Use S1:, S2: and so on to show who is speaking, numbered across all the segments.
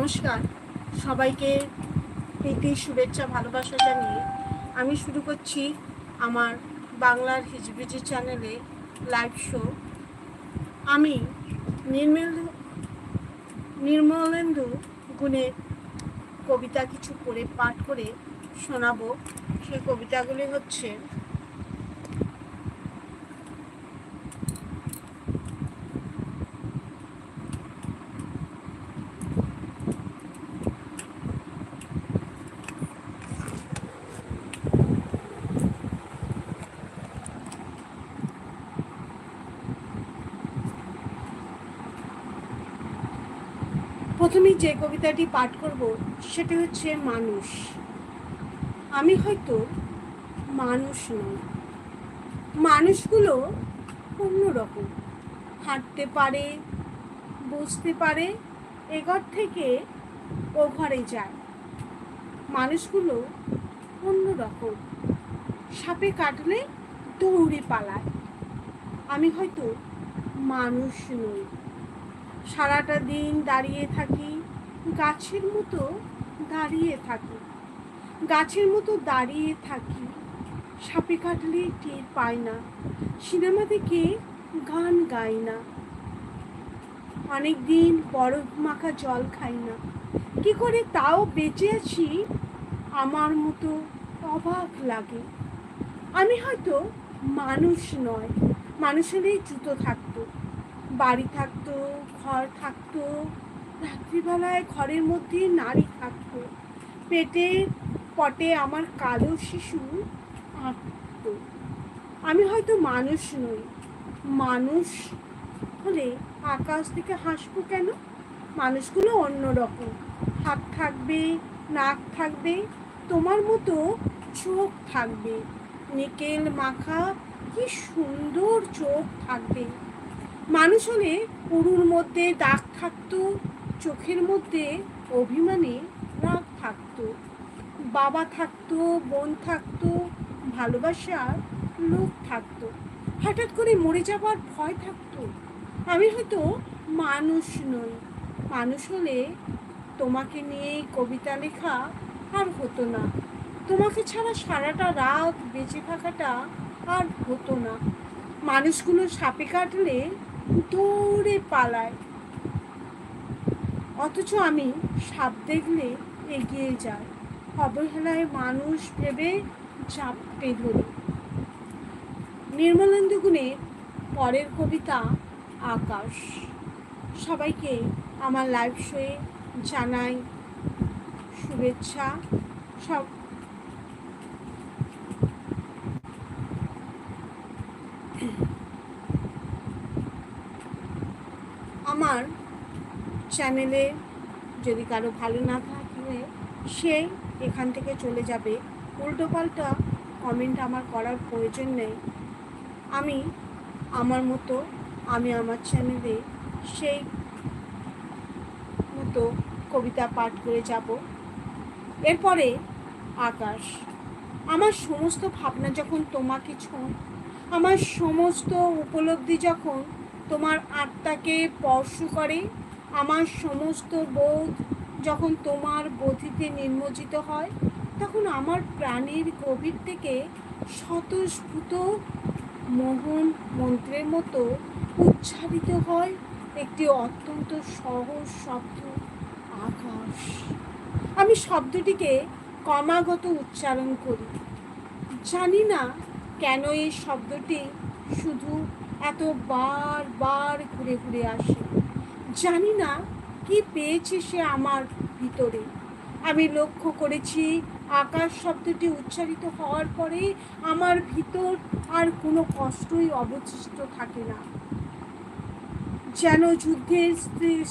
S1: নমস্কার। সবাইকে প্রীতি, শুভেচ্ছা, ভালোবাসা জানিয়ে আমি শুরু করছি আমার বাংলার হিজবিজি চ্যানেলে লাইভ শো আমি নির্মল, নির্মলেন্দু গুণের কবিতা কিছু করে পাঠ করে শোনাবো। সেই কবিতাগুলি হচ্ছে প্রথমেই যে কবিতাটি পাঠ করব, সেটি হচ্ছে মানুষ। আমি হয়তো মানুষ নই। মানুষগুলো অন্যরকম হাঁটতে পারে, বুঝতে পারে, এ ঘর থেকে ও ঘরে যায়। মানুষগুলো অন্যরকম সাপে কাটলে দৌড়ে পালায়। আমি হয়তো মানুষ নই। সারাটা দিন দাঁড়িয়ে থাকি, গাছের মতো দাঁড়িয়ে থাকি। গাছের মতো দাঁড়িয়ে থাকি, সাপে কাটলে টের পাই না, সিনেমা দেখে গান গাই না। অনেক দিন বরফ মাখা জল খাই না। কি করে তাও বেঁচে আছি, আমার মতো অবাক লাগে। আমি হয়তো মানুষ নয়, মানুষেরই জুতো থাকতো বাড়ি থাকতো, ঘর থাকতো, রাত্রিবেলায় ঘরের মধ্যে নারী থাকতো। পেটে, পটে আমার কালো শিশু আঁকত। আমি হয়তো মানুষ নই। মানুষ হলে আকাশ থেকে হাসবো কেন? মানুষগুলো অন্যরকম হাত থাকবে, নাক থাকবে, তোমার মতো চোখ থাকবে। নিকেল মাখা, কি সুন্দর চোখ থাকবে। মানুষ হলে উরুর মধ্যে দাগ থাকতো, চোখের মধ্যে অভিমানে রাগ থাকতো। বাবা থাকতো, বোন থাকতো ভালোবাসার লোক থাকতো। হঠাৎ করে মরে যাবার ভয় থাকতো। আমি হয়তো মানুষ নই। মানুষ হলে তোমাকে নিয়ে কবিতা লেখা আর হতো না। তোমাকে ছাড়া সারাটা রাত বেঁচে থাকাটা আর হতো না। মানুষগুলো সাপে কাটলে দৌড়ে পালায়। অথচ আমি সাপ দেখলে এগিয়ে যাই। অবহেলায় মানুষ ভেবে চাপে ধরি। নির্মলেন্দু গুণের পরের কবিতা আকাশ। সবাইকে আমার লাইভ শোয়ে জানাই শুভেচ্ছা। সব আমার চ্যানেলে যদি কারও ভালো না থাকলে সে এখান থেকে চলে যাবে। উল্টোপাল্টা কমেন্ট আমার করার প্রয়োজন নেই। আমি, আমার মতো, আমি আমার চ্যানেলে সেই মতো কবিতা পাঠ করে যাব। এরপরে আকাশ, আমার সমস্ত ভাবনা যখন তোমাকে ছোঁয় আমার সমস্ত উপলব্ধি যখন তোমার আত্মাকে স্পর্শ করে আমার সমস্ত বোধ যখন তোমার বোধিতে নির্মজিত হয়, তখন আমার প্রাণীর গভীর থেকে স্বতঃস্ফূত মোহন মন্ত্রের মতো উচ্চারিত হয় একটি অত্যন্ত সহজ শব্দ, আকাশ। আমি শব্দটিকে ক্রমাগত উচ্চারণ করি। জানি না কেন এই শব্দটি শুধু এত বার বার ঘুরে ঘুরে আসে। জানি না কি পেয়েছে সে আমার ভিতরে। আমি লক্ষ্য করেছি, আকাশ শব্দটি উচ্চারিত হওয়ার পরে আমার ভিতর আর কোনো কষ্টই অবশিষ্ট থাকে না। যেন যুদ্ধের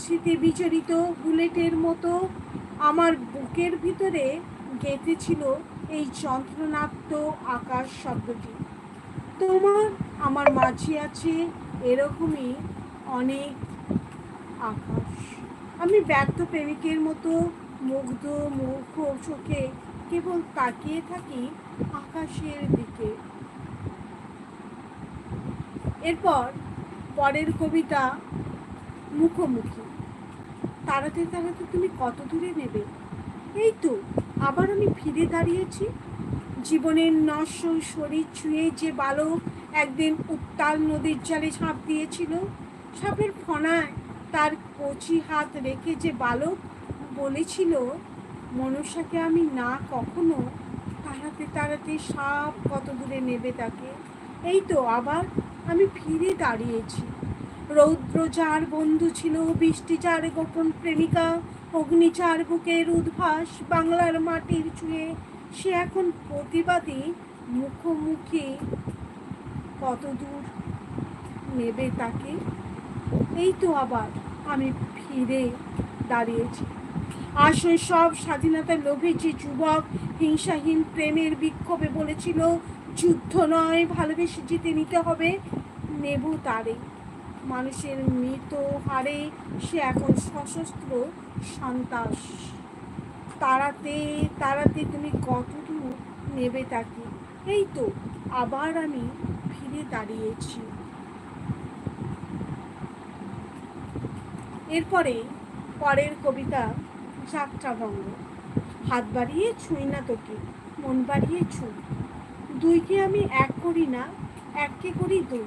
S1: স্মৃতি বিচরিত বুলেটের মতো আমার বুকের ভিতরে গেঁথেছিল এই যন্ত্রণাত্ম আকাশ শব্দটি। তোমার আমার মাঝে আছে এরকমই অনেক আকাশ। আমি ব্যর্থ প্রেমিকের মতো মুগ্ধ মুখ চোখে কেবল তাকিয়ে থাকি আকাশের দিকে। এরপর পরের কবিতা মুখোমুখি। তাড়াতে তাড়াতে তুমি কত দূরে নেবে? এই তো, আবার আমি ফিরে দাঁড়িয়েছি। জীবনের নশ্বর শরীর ছুঁয়ে যে বালক একদিন উত্তাল নদীর জলে ঝাঁপ দিয়েছিল সাপের ফনায় তার কচি হাত রেখে যে বালক বলেছিল, মনসাকে আমি না কখনো তাড়াতে তাড়াতে সাপ কত দূরে নেবে তাকে? এই তো, আবার আমি ফিরে দাঁড়িয়েছি। রৌদ্র যার বন্ধু ছিল, বৃষ্টি যার গোপন প্রেমিকা অগ্নি চার বুকের উদ্ভাস বাংলার মাটির ছুঁয়ে সে এখন প্রতিবাদী মুখোমুখি কত দূর নেবে তাকে? এই তো আবার আমি ফিরে দাঁড়িয়েছি। আসলে সব স্বাধীনতার লোভে যে যুবক হিংসাহীন প্রেমের বিক্ষোভে বলেছিল, যুদ্ধ নয়, ভালোবেসে জিতে নিতে হবে। নেব তারে। মানুষের মৃত হারে সে এখন সশস্ত্র সন্ত্রাস। তাড়াতে তাড়াতে তুমি কতদূর নেবে তাকে? এই তো আবার আমি ফিরে দাঁড়িয়েছি। এরপরে পরের কবিতা যাত্রাভঙ্গ হাত বাড়িয়ে ছুঁই না তোকে, মন বাড়িয়ে ছুঁই। দুইকে আমি এক করি না, এককে করি দুই।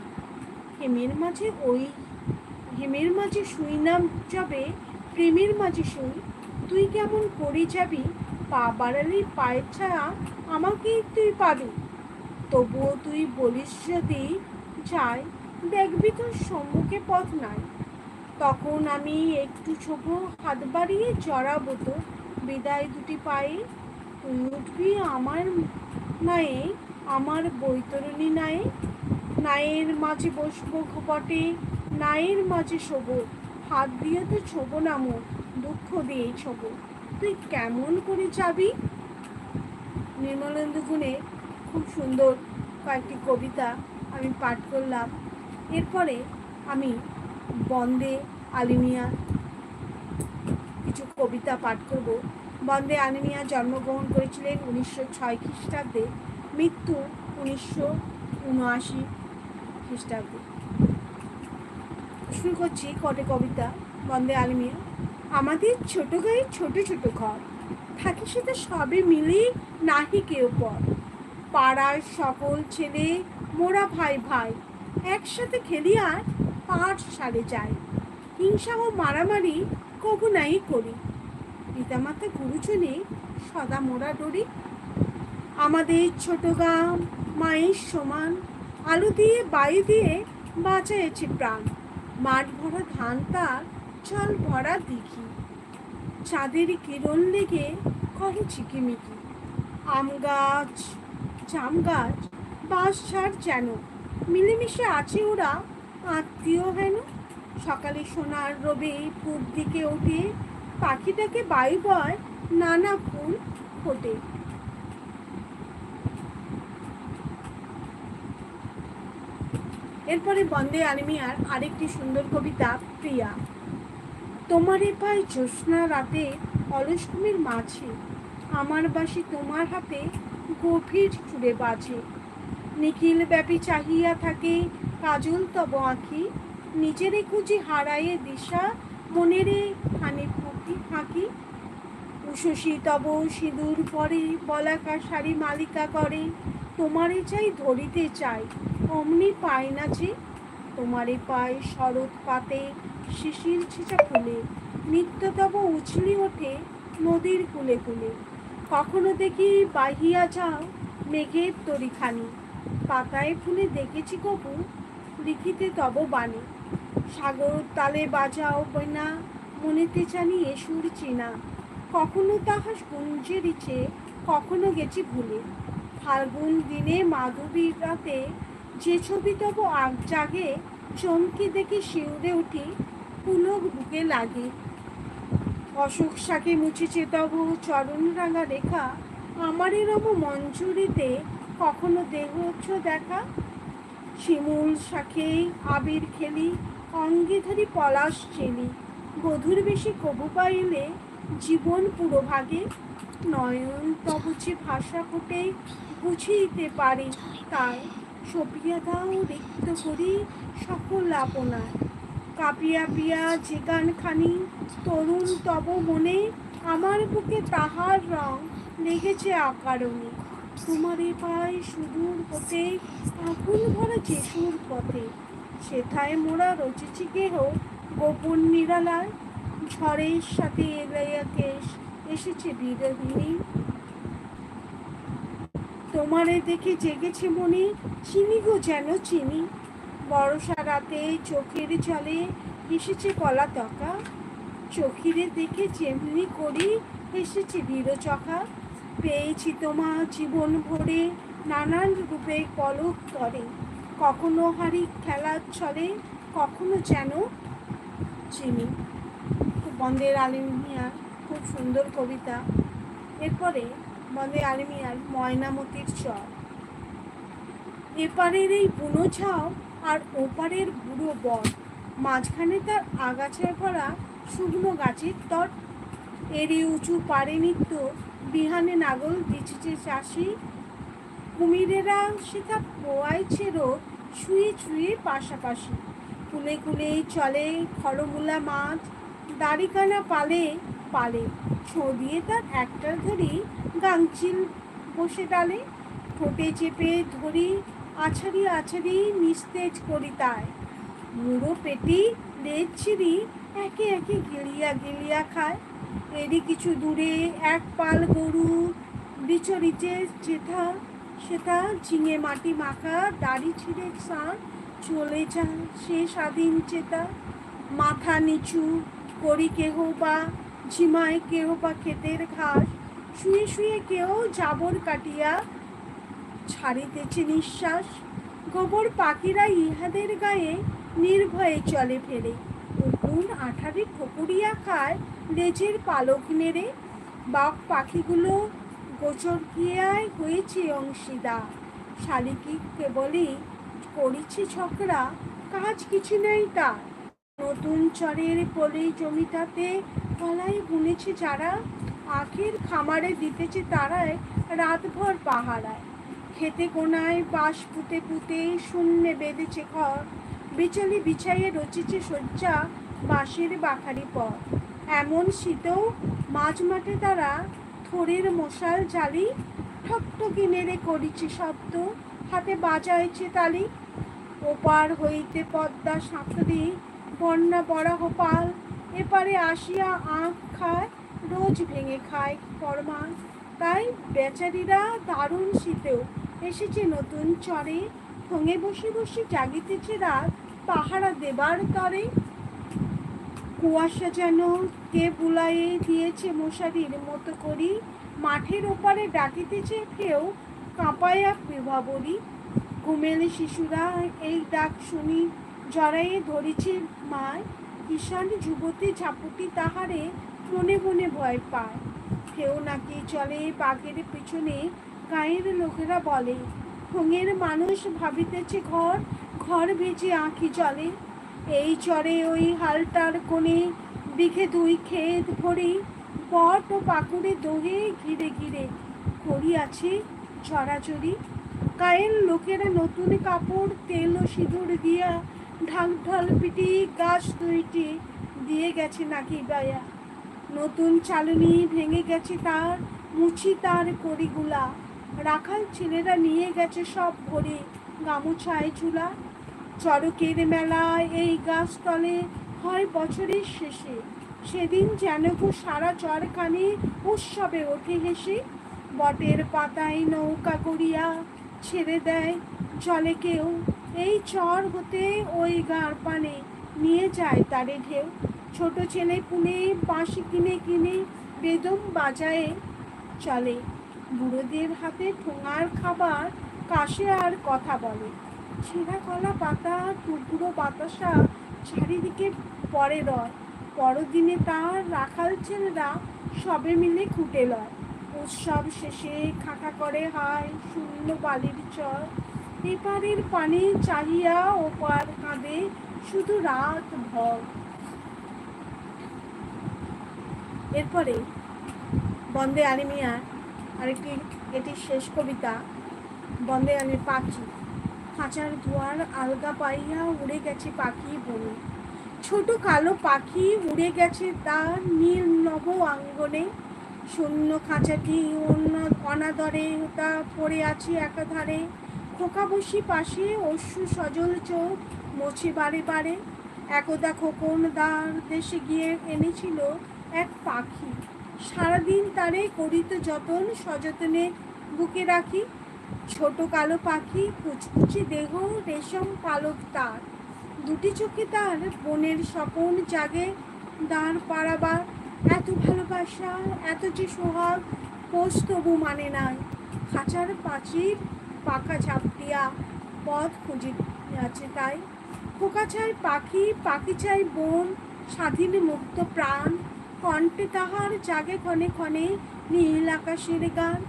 S1: হেমের মাঝে ওই, হেমের মাঝে শুই নাম যাবে, প্রেমের মাঝে শুই। তুই কেমন করে যাবি, পা বাড়ালে পায়ের ছায়া, আমাকেই তুই পাবি। তবুও তুই বলিস যদি, যাই, দেখবি তোর সম্মুখে পথ নাই। তখন আমি একটু ছোপ হাত বাড়িয়ে জড়াবো তো। বিদায় দুটি পায়ে, উঠবি আমার নায়ে, আমার বৈতরণী নায়ে। নায়ের মাঝে বসবো ঘুপটে, নায়ের মাঝে শোবো। হাত দিয়ে তো ছোবো না মো, দুঃখ দিয়ে ছোবো। তুই কেমন করে যাবি? নির্মলেন্দু গুণে খুব সুন্দর কয়েকটি কবিতা আমি পাঠ করলাম। এরপরে আমি বন্দে আলিমিয়া কিছু কবিতা পাঠ করব। বন্দে আলিমিয়া জন্মগ্রহণ করেছিলেন উনিশশো ছয় খ্রিস্টাব্দে। মৃত্যু উনিশশো উনআশি খ্রিস্টাব্দে। শুরু করছি কটে কবিতা, বন্দে আলমিয়া। আমাদের ছোট গায়ে ছোট ছোট ঘর, থাকি সেটা সবে মিলে নাহি কেউ পর। পাড়ার সকল ছেলে, মোরা ভাই ভাই, একসাথে খেলি আর পাঠ সারে যায় হিংসা ও মারামারি কবু নাই করি। পিতামাতা গুরুজনে সদা মোরা ডরি। আমাদের ছোট গাম মায়ের সমান, আলু দিয়ে, বায়ু দিয়ে বাঁচাইছে প্রাণ। মাঠ ভরা ধান তার, জল ভরা দিঘি। চাঁদের কিরণ লেগে করে ঝিকিমিকি আম গাছ, জাম গাছ, বাঁশ ঝাড় যেন মিলেমিশে আছে ওরা আত্মীয় হেন? সকালে সোনার রবে পূব দিকে ওঠে পাখিটাকে বায়ু বয় নানা ফুল ফোটে। এরপরে বন্দে আলমিয়ার আরেকটি সুন্দর কবিতা, প্রিয়া। তোমারে পাই জ্যোৎস্না রাতে অলস ঘুমের মাঝে, আমার বাসি তোমার হাতে গভীর চুড়ে বাজে। নিখিল ব্যাপী চাহিয়া থাকে কাজল তব আঁকি, নিজেরে খুঁজি হারায়ে দিশা, মনেরে খানে ফুকি ফাঁকি। উষসী তব সিঁদুর পরে বলাকা শাড়ি মালিকা করে, তোমারে চাই, ধরিতে চাই, অমনি পায় না যে। তোমারে পায় শরৎ পাতে, শিশির ছিটা ফুলে, নিত্য তব উছলি ওঠে নদীর কুলে কুলে। কখনো দেখি বাহিয়া যাও, মেঘের তরিখানি, পাতায় ফুলে দেখেছি কবু লিখিতে তব বাণী। সাগর তালে বাজাও বইনা, মনেতে জানি এসুর চিনা। কখনো তাহা গুঞ্জে দিচ্ছে কখনো গেছি ভুলে। ফাল্গুন দিনে মাধবী রাতে যে ছবি তব আগ জাগে, চমকি দেখে শিউরে উঠি পুলক বুকে লাগে। অশোক শাকে মুছেছে তব চরণ রাঙা রেখা, আমার এরম মঞ্জুরিতে কখনো দেহচ্ছ দেখা শিমুল শাখে আবির খেলি অঙ্গে ধরি পলাশ চেলি। বধুর বেশি কবু পাইলে জীবন পুরো ভাগে নয়ন তবুচি ভাষা ফুটে বুঝিতে পারি তাই সপিয়া দাও রিক্ত করি সকল আপনার। কাঁপিয়া পিয়া যে গানখানি, তরুণ তব মনে, আমার বুকে তাহার রং লেগেছে আকারণে। তোমারে পাই সুদূর হতে আকুল ভরা যেসুর পথে। সেথায় মোরা রচেছি কেহ গোপন নিরালায়। ঝড়ের সাথে এলাইয়া কেশ এসেছে বিরোধিনী তোমারে দেখে জেগেছে মনে, চিনি গো যেন চিনি। বর্ষা রাতে চোখের জলে এসেছে কলা তকা। চোখিরে দেখে যেমনি করি এসেছে বীরচকা। পেয়েছি তোমা জীবন ভরে নানান রূপে কলক করে কখনো হারি খেলার ছলে, কখনো যেন চিনি। বন্দের আলিমিয়ার খুব সুন্দর কবিতা। এরপরে বন্দে আলিমিয়ার ময়নামতির চর। এপারের এই বুনো ছাও আর ওপারের বুড়ো বট মাঝখানে তার আগাছায় ভরা শুকনো গাছের তট এরই উঁচু পারে নিত্য বিহানে নাগল দিচ্ছে চাষি। কুমিরেরা সেটা পোয়াইছে রোদ শুয়ে ছুঁয়ে পাশাপাশি। কুলে কুলে চলে খড়মুলা মাছ, দাড়িকানা পালে পালে। ছো দিয়ে তার একটার ধরি গাংচিল বসে ডালে। ঠোঁটে চেপে ধরি আছাড়ি আছাড়ি নিস্তেজ করি তাই মুড়ো পেটি, লেজ ছিঁড়ি একে একে গিলিয়া গিলিয়া খায়। এরই কিছু দূরে এক পাল গরু বিচরিতে যেথা সেটা ঝিঙে মাটি মাখা, দাড়ি ছিঁড়ে সাঁ চলে যায় সে স্বাধীন চেতা। মাথা নিচু করি কেহ বা, ঝিমায় কেহ বা ক্ষেতের ঘাস। শুয়ে শুয়ে কেউ জাবর কাটিয়া ছাড়িতেছে নিঃশ্বাস। গোবর পাখিরা ইহাদের গায়ে নির্ভয়ে চলে ফেরে। উকুন আঠারে ঠকুরিয়া খায় লেজের পালক নেড়ে বাঘ পাখিগুলো গোচর গিয়ায় হয়েছে অংশীদার। শালিকি কেবলই করিছে ছকরা কাজ কিছু নেই তার। নতুন চরের পলি জমিটাতে কলাই বুনেছে যারা আখের খামারে দিতেছে তারায় রাতভর পাহারায়। খেতে কোনায় বাঁশ পুঁতে পুঁতে শূন্যে বেঁধেছে ঘর, বিচলি বিছাইয়ে রচেছে শয্যা বাঁশের বাখারি পর এমন শীতেও মাঝ মাঠে তারা থোরের মশাল জালি, ঠকঠকি নেড়ে করিছে শব্দ, হাতে বাজাইছে তালি। ওপার হইতে পদ্মা সাঁতরি বন্যা বরাহ পাল, এপারে আসিয়া আখ খায়, রোজ ভেঙে খায় ফরমান তাই বেচারিরা দারুণ শীতেও এসেছে নতুন চরে, ঠোঙে বসে বসে জাগিতেছে রাত, পাহারা দেবার তরে। কুয়াশা যেন কে বুলাইয়ে দিয়েছে মশারির মতো করি। মাঠের ওপারে ডাকিতেছে কেউ কাঁপায়া বিভাবরী। ঘুমেলে শিশুরা এই ডাক শুনি, জড়াইয়ে ধরেছে মায়। কিষান যুবতী ঝাপুটি তাহারে মনে মনে ভয় পায়। কেউ নাকি চলে বাঘের পিছনে, গায়ের লোকেরা বলে, ঠোঙের মানুষ ভাবিতেছে ঘর ঘর ভেজে আঁখি জলে। এই চরে ওই হালটার কোণে বিঘে দুই ক্ষেত ভরে বট ও পাকুড়ে দোহে ঘিরে ঘিরে করিয়াছে চড়াচড়ি। গায়ের লোকেরা নতুন কাপড়, তেল ও সিঁদুর দিয়া ঢাক ঢাল পিটি গাছ দুইটি দিয়ে গেছে নাকি গায়া নতুন চালনি ভেঙে গেছে তার, মুছি তার করিগুলা রাখাল ছেলেরা নিয়ে গেছে সব ভরে গামুছায় চুলা চড়কের মেলায় এই গাছতলে হয় বছরের শেষে। সেদিন যেন গো সারা চরখানে উৎসবে ওঠে হেসে, বটের পাতায় নৌকা করিয়া ছেড়ে দেয় জলে কেউ। এই চর হতে ওই গাঁর পানে নিয়ে যায় তারে ঢেউ। ছোট ছেলে পুনে বাঁশি কিনে কিনে বেদম বাজায়ে চলে। বুড়োদের হাতে ঠোঙার খাবার কাশে আর কথা বলে। ছেঁড়া কলা পাতা টুকরো বাতাসা চারিদিকে পরে রয়। পরদিনে তার রাখাল ছেলেরা সবে মিলে খুঁটে লয়। উৎসব শেষে খাকা করে হায় শূন্য বালির চর। এপারের পানি চাহিয়া ওপার কাঁদে শুধু রাত ভর। এরপরে বন্দে আলিমিয়া আরেকটি, এটি শেষ কবিতা, বন্দে আলী পাখি খাঁচার দুয়ার আলগা পাইয়া উড়ে গেছে পাখি বনে। ছোট কালো পাখি উড়ে গেছে তার নীল নব আঙ্গনে। শূন্য খাঁচাটি অনাদরে, তা পড়ে আছে একাধারে। খোকা বসি পাশে, অশ্রু সজল চোখ, মোছে বারে বারে। একদা খোকন দার দেশে গিয়ে এনেছিল এক পাখি। সারাদিন তারে করিত যতন, সযতনে বুকে রাখি। ছোট কালো পাখি কুচকুচি দেহ, রেশম পালক তার। দুটি চোখে তার, বনের স্বপন জাগে দাঁড় পাড়াবার। এত ভালোবাসা, এত যে সোহাগ পোষ তবু মানে নাই। খাঁচার পাচির পাকা ঝাপটিয়া পথ খুঁজি আছে তাই। পোকা চাই পাখি পাখি চাই বন, স্বাধীন মুক্ত প্রাণ। কণ্ঠে তাহার জাগে ক্ষণে ক্ষণে নীল আকাশের গান।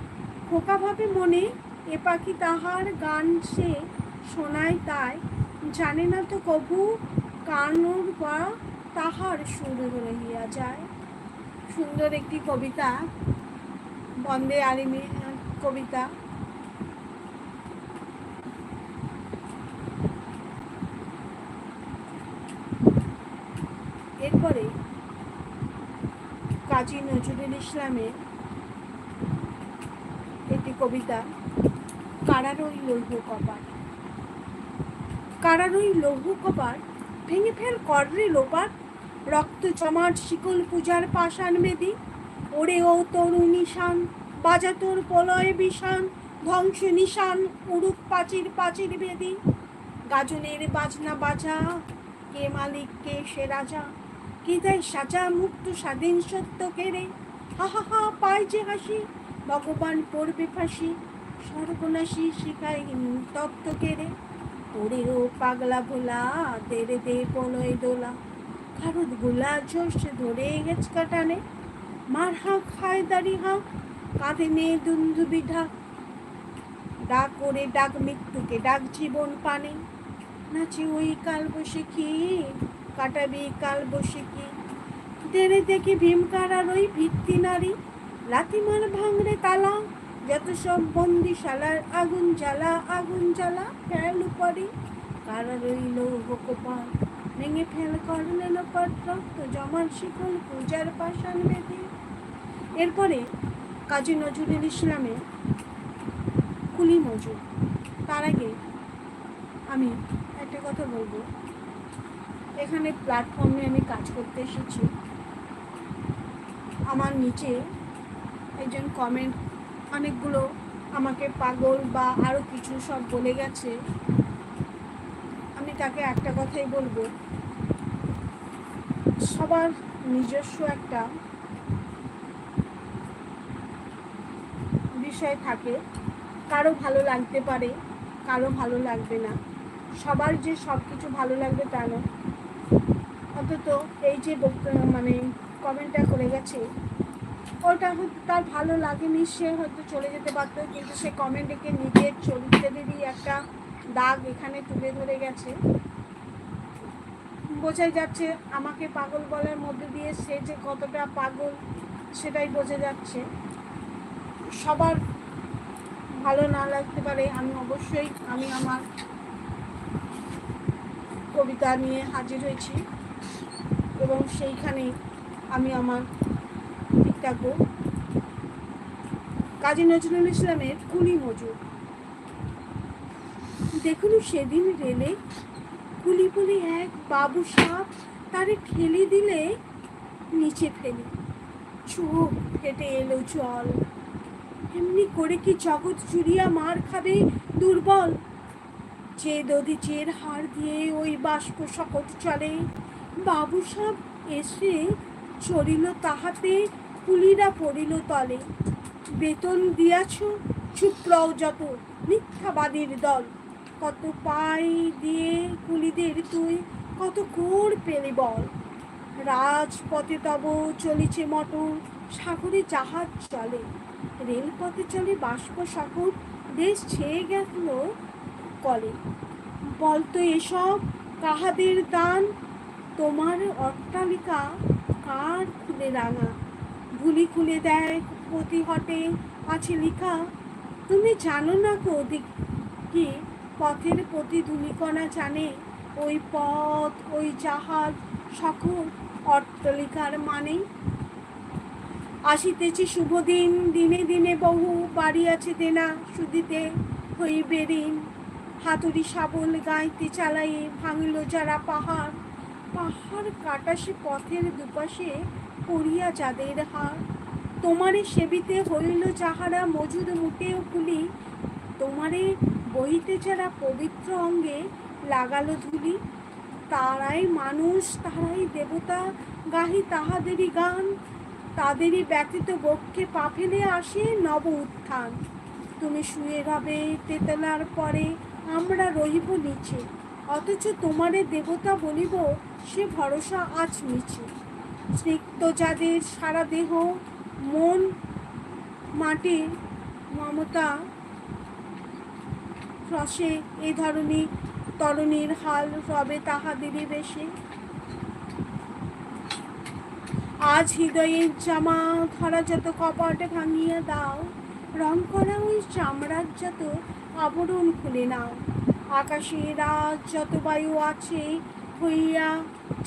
S1: খোকা ভাবে মনে এ পাখি তাহার গান সে শোনায় তাই। জানে না তো কবু কানুর বা তাহার সুর রহিয়া যায়। সুন্দর একটি কবিতা, বন্দে আলিমি কবিতা। এরপরে কাজী নজরুল ইসলামের কবিতা, কারারই লৌহ কপাট। কারারই লৌহ কপাট, ভেঙে ফেল কররে লোপাট। রক্ত জমাট শিকল পূজার পাষাণ বেদি। ওরে ও তরু নিশান, বাজা তোর প্রলয় বিষান, ধ্বংস নিশান উড়ুক পাচির পাচির বেদি। গাজনের বাজনা বাজা, কে মালিক, কে সে রাজা? কে দেয় সাজা মুক্ত স্বাধীন সত্য কেড়ে? হা হা হা, পায় যে হাসি ভগবান পড়বে ফাঁসি সর্বনাশী শিখায় তত্ত্ব কেড়ে। ও পাগলা ভোলা, দেরে দে পলয় দোলা। খারুদ গোলা জোশ ধরে গেছ কাটানে মার হাঁক খায় দাড়ি হাঁক, কাঁধে নে দুন্দুবি ঢাক ডাক করে ডাক মৃত্যুকে, ডাক জীবন পানে। নাচে ওই কাল বসে কি কাটাবি কাল বসে কি দেরে দেখে ভীমকারার ওই ভিত্তি নারী। লাথিমার ভাঙরে তালা, যত সব বন্দিশালার আগুন জ্বালা আগুন জ্বালা, ফেল উপরে। কারা রইল কপাল ভেঙে ফেল করলে লোপার রক্ত জমার শিকল পূজার পাষাণ বেঁধে এরপরে কাজী নজরুল ইসলামের কুলি মজুর। তার আগে আমি একটা কথা বলব। এখানে প্ল্যাটফর্মে আমি কাজ করতে এসেছি। আমার নিচে একজন কমেন্ট অনেকগুলো আমাকে পাগল বা আরও কিছু সব বলে গেছে। আমি তাকে একটা কথাই বলব, সবার নিজস্ব একটা বিষয় থাকে। কারও ভালো লাগতে পারে, কারও ভালো লাগবে না। সবার যে সব কিছু ভালো লাগবে তা নয়। অন্তত এই যে মানে কমেন্টটা করে গেছে ওটা হয়তো তার ভালো লাগেনি, সে হয়তো চলে যেতে পারতো কিন্তু সে কমেন্ট এঁকে নিজের চরিত্রেরই একটা দাগ এখানে তুলে ধরে গেছে। বোঝাই যাচ্ছে আমাকে পাগল বলার মধ্যে দিয়ে সে যে কতটা পাগল, সেটাই বোঝা যাচ্ছে। সবার ভালো না লাগতে পারে, আমি অবশ্যই, আমি আমার কবিতা নিয়ে হাজির হয়েছি। এবং সেইখানে আমি আমার ঠিক কাজী নজরুল ইসলামের কুলি মজুর। দেখুন সেদিন রেলে কুলি বলে এক বাবু সাপ তারে ঠেলে দিলে, নিচে ফেলে। চোখ ফেটে এলো জল। এমনি করে কি জগৎ চুরিয়া মার খাবে দুর্বল? যে দধি চের হার দিয়ে ওই বাষ্প সকট চলে। বাবু সাপ এসে চড়িল তাহাতে কুলিরা পড়িল তলে। বেতন দিয়াছ? চুপ রও যত মিথ্যাবাদীর দল। কত পাই দিয়ে কুলিদের তুই কত কোর পেলে বল। রাজপথে তব চলিছে মটর, সাগরে জাহাজ চলে। রেলপথে চলে বাষ্প সাগর, দেশ ছেয়ে গেল কলে। বলতো এসব, কাহাদের দান? তোমার অট্টালিকা কার খুলে রাঙা? ভুলি খুলে দেয় প্রতি হটে আছে লিখা, তুমি জানো না কো কি পথের প্রতি জানে? ওই পথ, ওই জাহাজ, সকল অট্টলিকার মানে? আসিতেছে শুভ দিন দিনে বহু বাড়ি আছে দেনা সুদিতে হইবে ঋণ। হাতুড়ি শাবল গাইতে চালাইয়ে ভাঙল যারা পাহাড়। পাহাড় কাটা সে পথের দুপাশে পড়িয়া যাদের হার। তোমারে সেবিতে হইল যাহারা মজুদ মুটেও কুলি তোমারে বহিতে যারা পবিত্র অঙ্গে লাগালো ধুলি, তারাই মানুষ, তারাই দেবতা গাহি তাহাদেরই গান, তাদেরই ব্যতীত বক্ষে পা ফেলে আসে নব উত্থান। তুমি শুয়ে রবে তেতলার পরে, আমরা রহিব নিচে, অথচ তোমারে দেবতা বলিব, সে ভরসা আজ মিছে। স্নিগ্ধ যাদের সারা দেহ, মন, মাটি, মমতা, রসে এ ধরনের তরণীর হাল রবে তাহাদেরই বেশে। আজ হৃদয়ের জামা ধরা যত কপাট ভাঙিয়া দাও, রং করা ওই চামড়ার যত আবরণ খুলে নাও। আকাশে রাত যত বায়ু আছে, হইয়া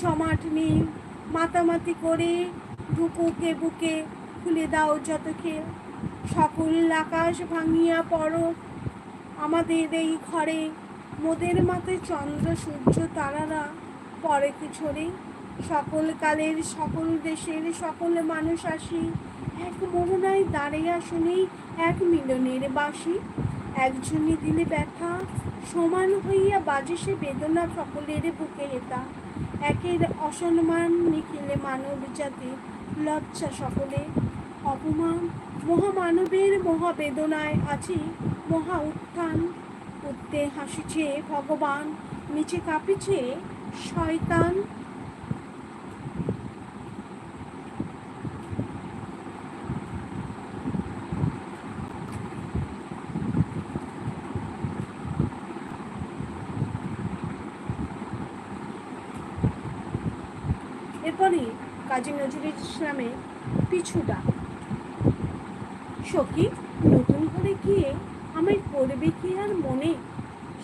S1: চমাট নেই মাতামাতি করে বুকুকে বুকে খুলে দাও যত খেয়ে। সকল আকাশ ভাঙিয়া পড়ো আমাদের এই ঘরে। মোদের মাথায় চন্দ্র, সূর্য, তারারা পরে ছড়ে সকল কালের, সকল দেশের, সকল মানুষ আসি। এক মোহনায় দাঁড়িয়া শুনি এক মিলনের বাসি। একজনই দিলে ব্যথা, সমান হইয়া বাজে সে বেদনা সকলের বুকে হেতা। একের অসম্মান, নিখিলে মানব জাতি, লজ্জা সকলে, অপমান, মহামানবের মহাবেদনায় আছি, মহা উত্থান, উঠতে হাসিছে ভগবান, নিচে কাঁপিছে শয়তান এরপরে কাজী নজরুল ইসলামের পিছুটা সখী, নতুন ঘরে গিয়ে আমায় করবে কি আর মনে?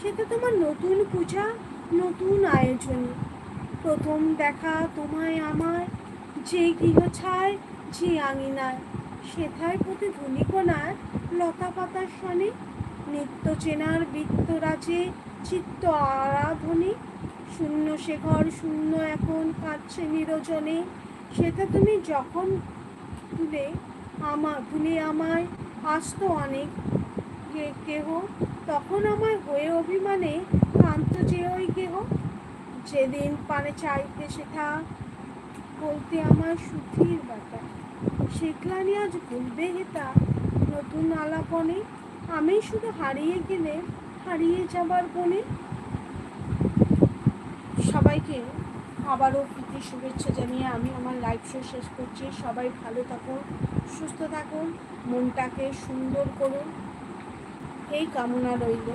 S1: সেটা তোমার নতুন পূজা, নতুন আয়োজন। প্রথম দেখা তোমায় আমার, যে গৃহ ছায়, যে আঙিনায়। সেথায় প্রতি ধুলিকোনার লতা পাতার সনে, নিত্য চেনার বৃত্তরাজে চিত্ত আরাধনে। শূন্য ঘর শূন্য এখন কাঁদছে নিরজনে। সেটা তুমি যখন তুলে আমা ভুলে আমায় আসতো অনেক কেহ, তখন আমার হয়ে অভিমানে কান্ত যে ওই কেহ। যেদিন পানে চাইতে সেটা বলতে আমার সুখীর বাতা শেখলানি আজ ভুলবে হেতা নতুন আলাপনে। আমি শুধু হারিয়ে গেলে, হারিয়ে যাবার বনে সবাইকে আবারও প্রীতি শুভেচ্ছা জানিয়ে আমি আমার লাইভ শো শেষ করছি। সবাই ভালো থাকুন, সুস্থ থাকুন, মনটাকে সুন্দর করুন। এই কামনা রইল।